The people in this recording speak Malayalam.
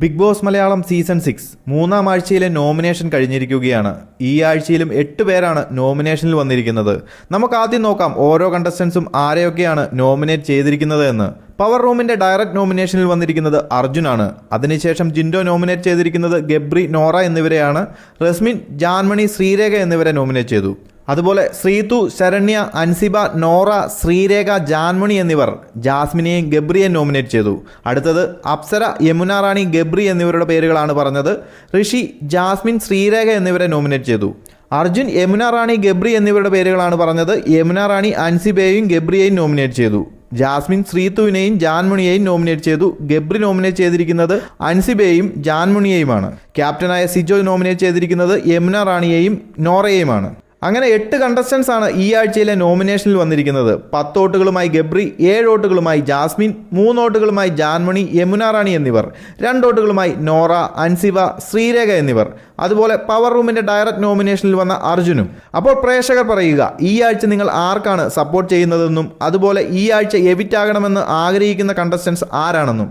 Bigg Boss Malayalam season six മൂന്നാം ആഴ്ചയിലെ നോമിനേഷൻ കഴിഞ്ഞിരിക്കുകയാണ്. ഈ ആഴ്ചയിലും എട്ട് പേരാണ് നോമിനേഷനിൽ വന്നിരിക്കുന്നത്. നമുക്ക് ആദ്യം നോക്കാം ഓരോ കണ്ടസ്റ്റൻസും ആരെയൊക്കെയാണ് നോമിനേറ്റ് ചെയ്തിരിക്കുന്നത് എന്ന്. പവർ റൂമിന്റെ ഡയറക്റ്റ് നോമിനേഷനിൽ വന്നിരിക്കുന്നത് അർജുനാണ്. അതിനുശേഷം ജിൻഡോ നോമിനേറ്റ് ചെയ്തിരിക്കുന്നത് ഗബ്രി നോറ എന്നിവരെയാണ്. റസ്മിൻ ജാൻമണി ശ്രീരേഖ എന്നിവരെ നോമിനേറ്റ് ചെയ്തു. അതുപോലെ ശ്രീതു ശരണ്യ അൻസിബ നോറ ശ്രീരേഖ ജാൻമണി എന്നിവർ ജാസ്മിനെയും ഗബ്രിയെ നോമിനേറ്റ് ചെയ്തു. അടുത്തത് അപ്സര യമുന റാണി ഗബ്രി എന്നിവരുടെ പേരുകളാണ് പറഞ്ഞത്. ഋഷി ജാസ്മിൻ ശ്രീരേഖ എന്നിവരെ നോമിനേറ്റ് ചെയ്തു. അർജുൻ യമുന റാണി ഗബ്രി എന്നിവരുടെ പേരുകളാണ് പറഞ്ഞത്. യമുന റാണി അൻസിബയെയും ഗബ്രിയെയും നോമിനേറ്റ് ചെയ്തു. ജാസ്മിൻ ശ്രീതുവിനെയും ജാൻമുണിയെയും നോമിനേറ്റ് ചെയ്തു. ഗബ്രി നോമിനേറ്റ് ചെയ്തിരിക്കുന്നത് അൻസിബയെയും ജാൻമുണിയെയുമാണ്. ക്യാപ്റ്റനായ സിജോ നോമിനേറ്റ് ചെയ്തിരിക്കുന്നത് യമുന റാണിയെയും നോറയെയുമാണ്. അങ്ങനെ എട്ട് കണ്ടസ്റ്റൻസ് ആണ് ഈ ആഴ്ചയിലെ നോമിനേഷനിൽ വന്നിരിക്കുന്നത്. പത്ത് വോട്ടുകളുമായി ഗബ്രി വോട്ടുകളുമായി ജാസ്മിൻ മൂന്ന് വോട്ടുകളുമായി ജാൻമണി യമുന റാണി എന്നിവർ. രണ്ട് വോട്ടുകളുമായി നോറ അൻസിവ ശ്രീരേഖ എന്നിവർ. അതുപോലെ പവർ റൂമിന്റെ ഡയറക്റ്റ് നോമിനേഷനിൽ വന്ന അർജുനും. അപ്പോൾ പ്രേക്ഷകർ പറയുക ഈ ആഴ്ച നിങ്ങൾ ആർക്കാണ് സപ്പോർട്ട് ചെയ്യുന്നതെന്നും അതുപോലെ ഈ ആഴ്ച എവിറ്റ് ആകണമെന്ന് ആഗ്രഹിക്കുന്ന കണ്ടസ്റ്റൻസ് ആരാണെന്നും.